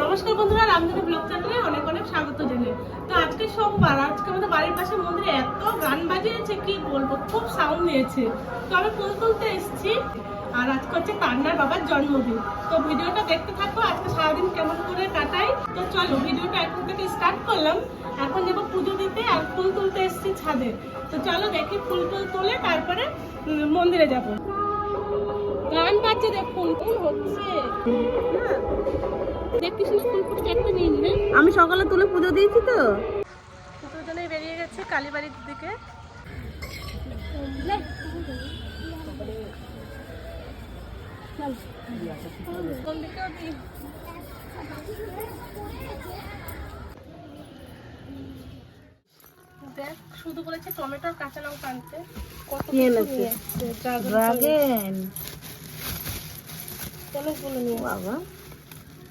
নমস্কার বন্ধুরা, রামধনু ব্লগ চ্যানেলে অনেক অনেক স্বাগত জানাই তো আজকে সোমবার, আজকে আমাদের বাড়ির পাশে মন্দিরে এত গান বাজিয়েছে, কি বলব, খুব সাউন্ড নিয়েছে। তো আমি ফুল তুলতে এসেছি, আর আজকে হচ্ছে কান্নার বাবার জন্মদিন। তো ভিডিওটা দেখতে থাকো, আজকে সারাদিন কেমন করে কাটাই। তো চলো, ভিডিওটা এখন থেকে স্টার্ট করলাম। এখন যাব পুজো দিতে আর ফুল তুলতে এসেছি ছাদে। তো চলো দেখি ফুল টুল তুলে তারপরে মন্দিরে যাব। গান বাজছে দেখুন কোন হচ্ছে হ্যাঁ। আমি সকালে তুলে পুজো দিয়েছি তো দুজনেই বেরিয়ে গেছে কালীবাড়ির দিকে। দেখ শুধু বলেছে টমেটোর কাঁচা লঙ্কা আনতে কত। ড্রাগন অনেকগুলো নিয়ে। বাবা।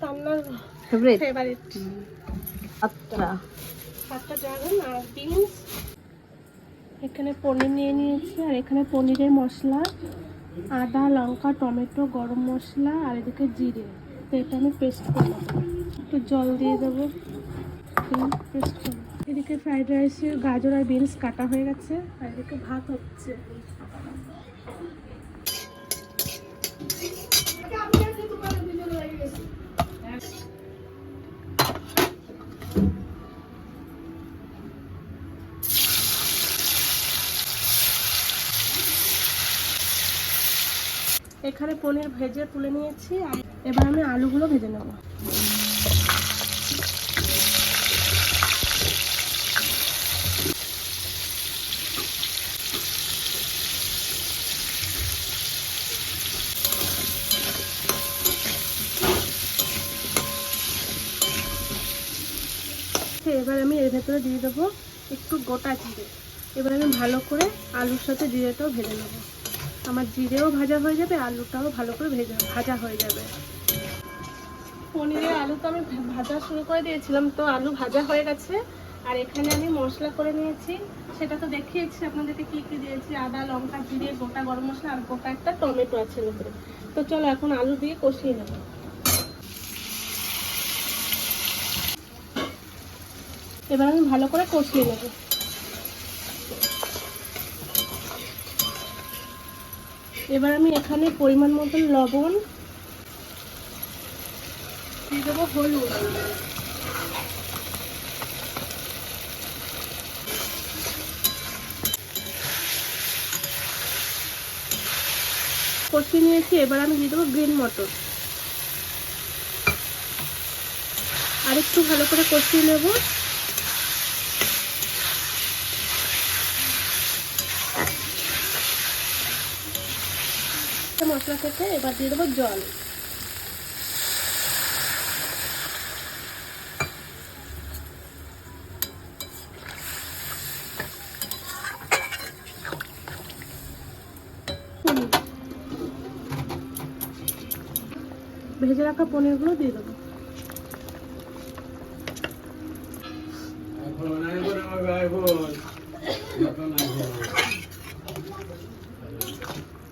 রান্নার ফেভারিট ফেভারিট আচ্ছা। সাতটা ড্রাগন আর বিনস। এখানে পনির নিয়ে নিয়েছি আর এখানে পনিরের মশলা আদা লঙ্কা টমেটো গরম মশলা আর এদিকে জিরে। তো এটা আমি পেস্ট করে নেব। একটু জল দিয়ে দেবো। পেস্ট করব এদিকে ফ্রাইড রাইসের গাজর আর বিনস কাটা হয়ে গেছে আর এদিকে ভাত হচ্ছে। এখানে পনির ভেজে তুলে নিয়েছি। এবার আমি আলুগুলো ভেজে নেব। এবার আমি এর ভেতরে দিয়ে দেবো একটু গোটা জিরে। এবার আমি ভালো করে আলুর সাথে জিরেটাও ভেজে নেব। আমার জিরেও ভাজা হয়ে যাবে, আলুটাও ভালো করে ভেজা, ভাজা হয়ে যাবে। পনিরের আলু তো আমি ভাজা শুরু করে দিয়েছিলাম, তো আলু ভাজা হয়ে গেছে। আর এখানে আমি মশলা করে নিয়েছি। সেটা তো দেখিয়েছি আপনাদেরকে কী কী দিয়েছি, আদা, লঙ্কা, জিরে, গোটা গরম মশলা আর গোটা একটা টমেটো আছে তো চলো এখন আলু দিয়ে কষিয়ে নেব। এবার আমি ভালো করে কষিয়ে নেব। এবার আমি এখানে পরিমাণ মতন লবণ দিয়ে দেবো হলুদ। কষিয়ে নিয়েছি, এবার আমি দিয়ে দেবো গ্রিন মটর। আর একটু ভালো করে কষিয়ে নেব। মশলা থেকে এবার দিয়ে দেবো জল। ভেজে রাখা পনিরগুলো দিয়ে দেবো।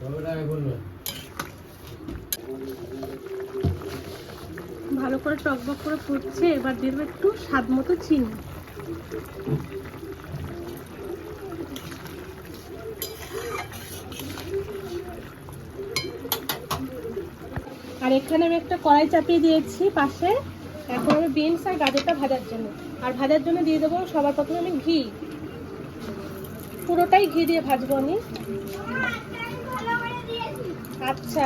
ভালো করে টকবক করে ফুটছে, এবার দেবো একটু স্বাদ মতো চিনি। আর এখানে আমি একটা কড়াই চাপিয়ে দিয়েছি পাশে। এখন আমি বিনস আর গাজরটা ভাজার জন্য। আর ভাজার জন্য দিয়ে দেবো সবার প্রথমে আমি ঘি। পুরোটাই ঘি দিয়ে ভাজবো আমি। আচ্ছা।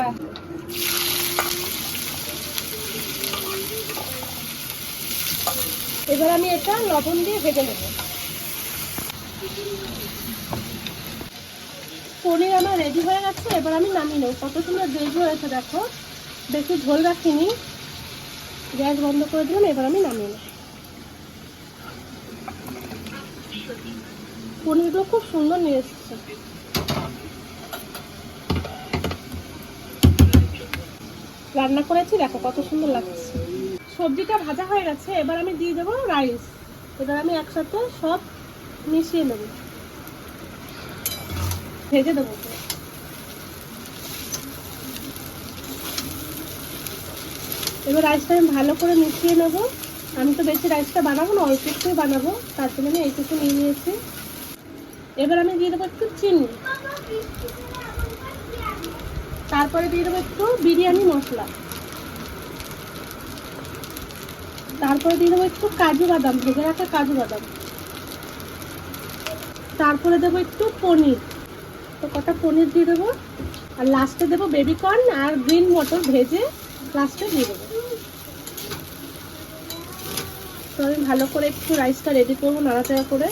এবার আমি এটা লবণ দিয়ে ভেজে নেব। পনির আমার রেডি হয়ে গেছে, এবার আমি নামিয়ে নেব। কত সুন্দর গ্রেভি হয়েছে, দেখো। বেশি ঝোল রাখিনি। গ্যাস বন্ধ করে দিলাম, এবার আমি নামিয়ে নেব। পনিরগুলো খুব সুন্দর নিয়ে এসেছে। রান্না করেছি, দেখো কত সুন্দর লাগছে। সবজিটা ভাজা হয়ে গেছে, এবার আমি দিয়ে দেবো রাইস এবার আমি একসাথে সব মিশিয়ে নেব। ভেজে দেবো এবার রাইসটা আমি ভালো করে মিশিয়ে নেব। আমি তো বেশি রাইসটা বানাবো না, অল্প একটুই বানাবো। তার জন্য আমি এইটুকু নিয়ে নিয়েছি। এবার আমি দিয়ে দেবো একটু চিনি। তারপরে দিয়ে দেবো একটু বিরিয়ানি মশলা। তারপরে দিয়ে দেবো একটু কাজু বাদাম, ভেজে রাখা কাজু বাদাম। তারপরে দেবো একটু পনির। তো কটা পনির দিয়ে দেবো। আর লাস্টে দেবো বেবি কর্ন আর গ্রিন মটর ভেজে লাস্টে দিয়ে দেবো। তো আমি ভালো করে একটু রাইসটা রেডি করব, নাড়াচাড়া করে।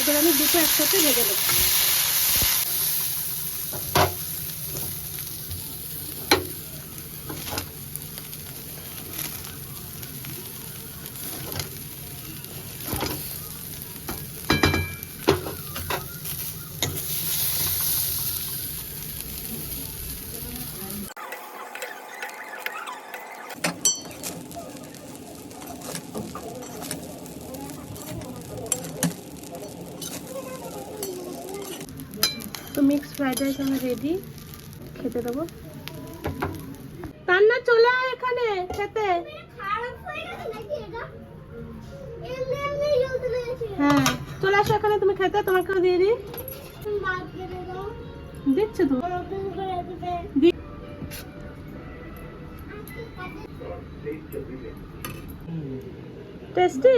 এবার আমি দুটো একসাথে ভেজে নেব। তো মিক্স ফ্রাইড রাইস আমার রেডি খেতে দেবো। তান্না চলে আয় এখানে খেতে। হ্যাঁ চলে আসো এখানে তুমি খেতে তোমাকেও দিয়ে দিই। দিচ্ছে তো? টেস্টি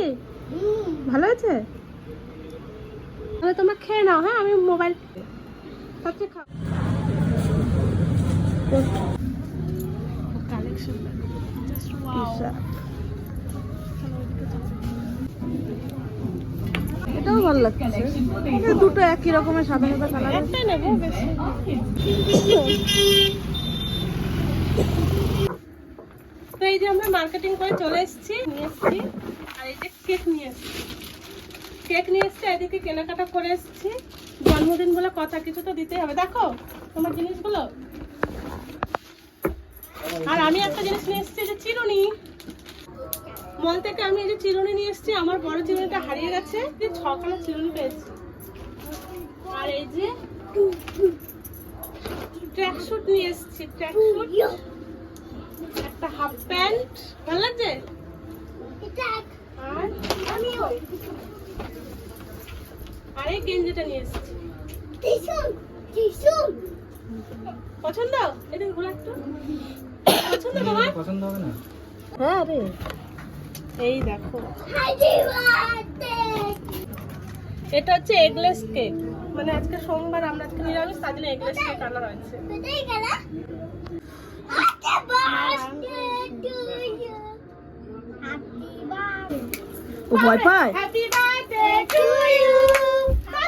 ভালো আছে তাহলে তোমরা খেয়ে নাও হ্যাঁ আমি মোবাইল এটাও ভালো লাগছে। এটা দুটো একই রকমের সাদা সাদা কালার একটাই নেব তো এই যে আমরা মার্কেটিং করে চলে এসেছি নিয়ে এসেছি। আর এই যে কেক নিয়ে এসেছি। কেক নিয়ে এসেছি এদিকে কেনাকাটা করে এসেছি। জন্মদিন বলে কথা কিছু তো দিতেই হবে। দেখো, তোমার জিনিসগুলো। আর আমি একটা জিনিস নিয়ে এসেছি যে চিরুনি। মল থেকে আমি এই যে চিরুনি নিয়ে এসেছি, আমার বড় চিরুনিটা হারিয়ে গেছে। যে ছখানা চিরুনি পেয়েছি। আর এই যে ট্র্যাকস্যুট নিয়ে এসেছি ট্র্যাকস্যুট একটা হাফ প্যান্ট ভালো লাগছে? আর আর এই গেঞ্জিটা নিয়ে এসেছি। পছন্দ? এটা ঘুরে একটু। পছন্দ তোমার পছন্দ হবে না? হ্যাঁ রে। এই দেখো। এটা হচ্ছে এগলেস কেক মানে আজকে সোমবার আমরা আজকে নিরামিষ তার জন্য এগলেস কেক আনা হয়েছে ও ভয় পায় happy birthday to you happy birthday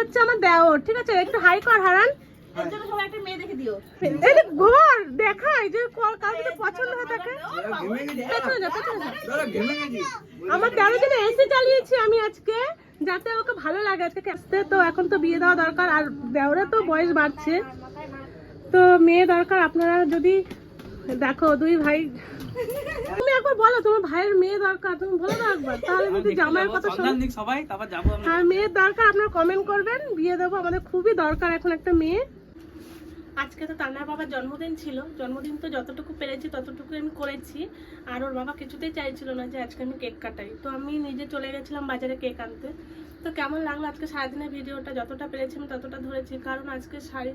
হচ্ছে আমার দেওর ঠিক আছে? একটু হাই কর হারান। জন্য ঘর দেখাই যে পছন্দ হয়ে থাকে। আমার তেরো দিনে এসি চালিয়েছি আমি আজকে যাতে ওকে ভালো লাগে আজকে। আসতে তো এখন তো বিয়ে দেওয়া দরকার আর দেওরা তো বয়স বাড়ছে। তো মেয়ে দরকার আপনারা যদি দেখো দুই ভাই। তুমি একবার বলো তোমার ভাইয়ের মেয়ে দরকার তুমি বলো না একবার। তাহলে যদি জামাইয়ের কথা শোনো। সবাই তারপর যাব আমি হ্যাঁ মেয়ের দরকার আপনারা কমেন্ট করবেন বিয়ে দেবো। আমাদের খুবই দরকার এখন একটা মেয়ে। আজকে তো তান্নার বাবার জন্মদিন ছিল। জন্মদিন তো যতটুকু পেরেছি ততটুকু আমি করেছি। আর ওর বাবা কিছুতেই চাইছিল না যে আজকে আমি কেক কাটাই। তো আমি নিজে চলে গেছিলাম বাজারে কেক আনতে। তো কেমন লাগল আজকে সারাদিনের ভিডিওটা? যতটা পেরেছি আমি ততটা ধরেছি। কারণ আজকে সারি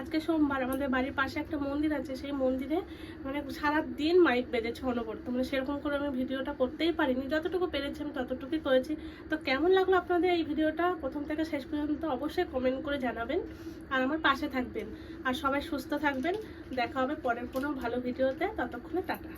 আজকে সোমবার, আমাদের বাড়ির পাশে একটা মন্দির আছে, সেই মন্দিরে মানে সারা দিন মাইক বেজেছে অনবরত। মানে সেরকম করে আমি ভিডিওটা করতেই পারিনি, যতটুকু পেরেছি আমি ততটুকুই করেছি। তো কেমন লাগল আপনাদের এই ভিডিওটা? প্রথম থেকে শেষ পর্যন্ত অবশ্যই কমেন্ট করে জানাবেন আর আমার পাশে থাকবেন। আর সবাই সুস্থ থাকবেন। দেখা হবে পরের কোনো ভালো ভিডিওতে। ততক্ষণে টাটা।